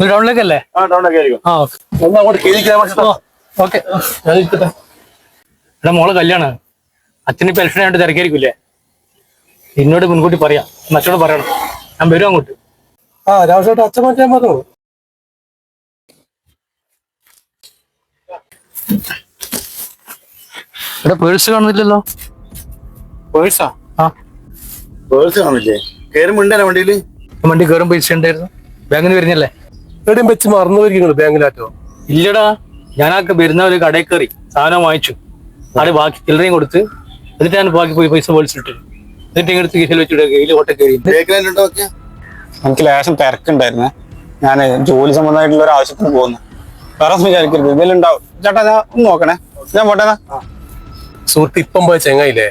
നിങ്ങൾ ടൗണിലേക്കല്ലേ ആ ഓക്കെ. എടാ മോളെ കല്യാണം. അച്ഛന് പെൻഷൻ ആയിട്ട് തിരക്കായിരിക്കില്ലേ? എന്നോട് മുൻകൂട്ടി പറയാം. മറ്റോട് പറയണം. ഞാൻ വരും അങ്ങോട്ട്. ആ രാവിലെ അച്ഛൻ മാറ്റാൻ പറഞ്ഞു ഇവിടെ പേഴ്സ് കാണുന്നില്ലല്ലോ? പേഴ്സാ? ആ. പേഴ്സ് കാണില്ലേ കയറുമുണ്ടേ വണ്ടിയിൽ? വണ്ടി കയറും പൈസ ഉണ്ടായിരുന്നു. ബാങ്കിന് വരുന്നല്ലേ? എവിടെയും വെച്ച് മറന്നു വരിക ബാങ്കിലാറ്റോ ഇല്ലടാ ഞാനൊക്കെ വരുന്ന ഒരു കടയിൽ കയറി സാധനം വാങ്ങിച്ചു. അവിടെ ബാക്കി ചില്ലറയും കൊടുത്ത് എന്നിട്ട് ഞാൻ ബാക്കി പോയി പൈസ മേടിച്ചിട്ട് എന്നിട്ട് ഇങ്ങോട്ട് കീശയിൽ വെച്ചിട്ട് കയ്യിൽ ഓട്ടം കയറി. എനിക്ക് ലേശം തിരക്കുണ്ടായിരുന്നേ. ഞാൻ ജോലി സംബന്ധമായിട്ടുള്ള ഒരു ആവശ്യത്തിന് പോകുന്നു വേറെ വിചാരിക്കരുത് ഇതിലും ഉണ്ടാവും ചേട്ടാ ഞാൻ ഒന്ന് നോക്കണേ. ഞാൻ പോട്ടെ സുഹൃത്ത് ഇപ്പം പോയ ചെങ്ങായില്ലേ?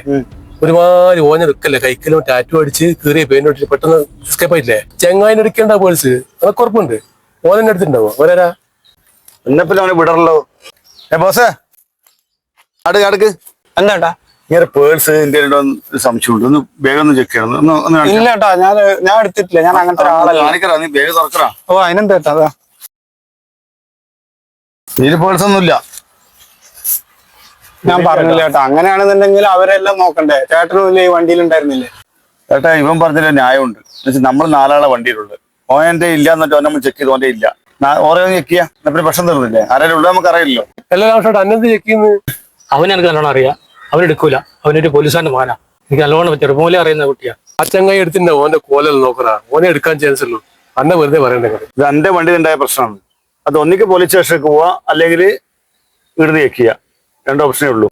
ഒരുമാതിരി ഓഞ്ഞ നിൽക്കല്ലേ കൈക്കലോ ടാറ്റു അടിച്ച് കീറിയ പെയിന്റ് അടിച്ച് പെട്ടെന്ന് എസ്കേപ്പ് ആയില്ലേ ചെങ്ങായിന് എടുക്കേണ്ട പേഴ്സ് അതൊക്കെ ഉറപ്പുണ്ട്. ഓനെ എടുത്തിട്ടുണ്ടാവോ ഓരാ എന്നപ്പില്ല അവനെ വിടറല്ലോ ഏ ബോസേ. അടുക്ക് അടുക്ക് എന്താ ചേട്ടാ ഇങ്ങനെ പേഴ്സ് എന്റെ സംശയമുണ്ട് ഒന്ന് വേഗം ഒന്ന് ചെക്ക് ചെയ്യണം. ഇല്ല കേട്ടാ ഞാൻ ഞാൻ എടുത്തിട്ടില്ല. ഞാൻ അങ്ങനത്തെ ഒരാളല്ല. കാണിക്കടാ നീ വേഗം തുറക്കടാ. ഓ അതിനെന്താ കേട്ടാ അതാ. ഇതിന് പേഴ്സ് ഒന്നുമില്ല ഞാൻ പറഞ്ഞില്ല ചേട്ടാ അങ്ങനെയാണെന്നുണ്ടെങ്കിൽ അവരെല്ലാം നോക്കണ്ടേ? ചേട്ടനും ഇല്ലേ ഈ വണ്ടിയിൽ ഉണ്ടായിരുന്നില്ലേ ചേട്ടാ ഇവൻ പറഞ്ഞില്ല ന്യായമുണ്ട്. നമ്മൾ നാലാളെ വണ്ടിയിലുള്ളത്. ഓന്റെ ഇല്ല എന്നിട്ട് ഓൻ നമ്മൾ ചെക്ക് ചെയ്ത്. ഓന്റെ ഇല്ല. ഓരോ ചെക്ക് ചെയ്യാ. പിന്നെ പ്രശ്നം തരുന്നില്ലേ ആരെങ്കിലും ഉള്ളത് നമുക്ക് അറിയില്ലല്ലോ. എല്ലാ അന്നെന്ത് ചെക്ക് ചെയ്യുന്നത് അവൻ എനിക്ക് നല്ലോണം അറിയാം. അവനെടുക്കൂല അവനൊരു പോലീസുകാരന്റെ മകനാ. എനിക്ക് നല്ലോണം ചെറുപ്പം അറിയുന്ന കുട്ടിയാ. ആ എടുത്തിട്ട് ഓന്റെ കോലൽ നോക്കറാ. ഓനെ എടുക്കാൻ ചാൻസ് ഉള്ളൂ. അന്നെ വെറുതെ പറയേണ്ടത് ഇത് എന്റെ വണ്ടിയിൽ ഉണ്ടായ പ്രശ്നമാണ്. അത് ഒന്നിക്ക് പോലീസ് സ്റ്റേഷനിലേക്ക് പോവാ അല്ലെങ്കിൽ ഇടുന്ന് ചെക്ക് ചെയ്യാം. രണ്ട് ഓപ്ഷനേ ഉള്ളൂ.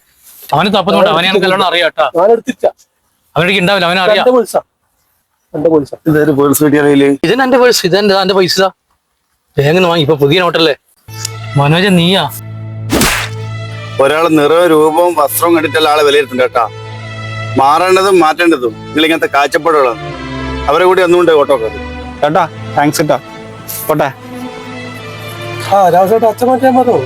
അവന് തപ്പുന്നുണ്ട്. അവനെ എനിക്ക് നല്ലോണം അറിയാം അവനെടുത്തിട്ടാ ഞാൻ എടുത്തിട്ട. അവനെനിക്ക് ഉണ്ടാവില്ല. അവനെ എന്റെ പേഴ്സാ ഇതെന്റെ എന്റെ പൈസ വേഗം വാങ്ങി. ഇപ്പൊ പുതിയ നോട്ടല്ലേ? മനോജ നീയാ? ഒരാൾ നിറവും രൂപവും വസ്ത്രവും കണ്ടിട്ടുള്ള ആളെ വിലയിരുത്തുണ്ട് കേട്ടാ. മാറേണ്ടതും മാറ്റേണ്ടതും നിങ്ങൾ ഇങ്ങനത്തെ കാഴ്ചപ്പാടുകളാണ് അവരെ കൂടി ഒന്നുകൊണ്ട് ഓട്ടോ കേട്ടാ താങ്ക്സ് കേട്ടാ പോട്ടെ. ആ രാവിലെ അച്ഛൻ മാറ്റാൻ പറഞ്ഞു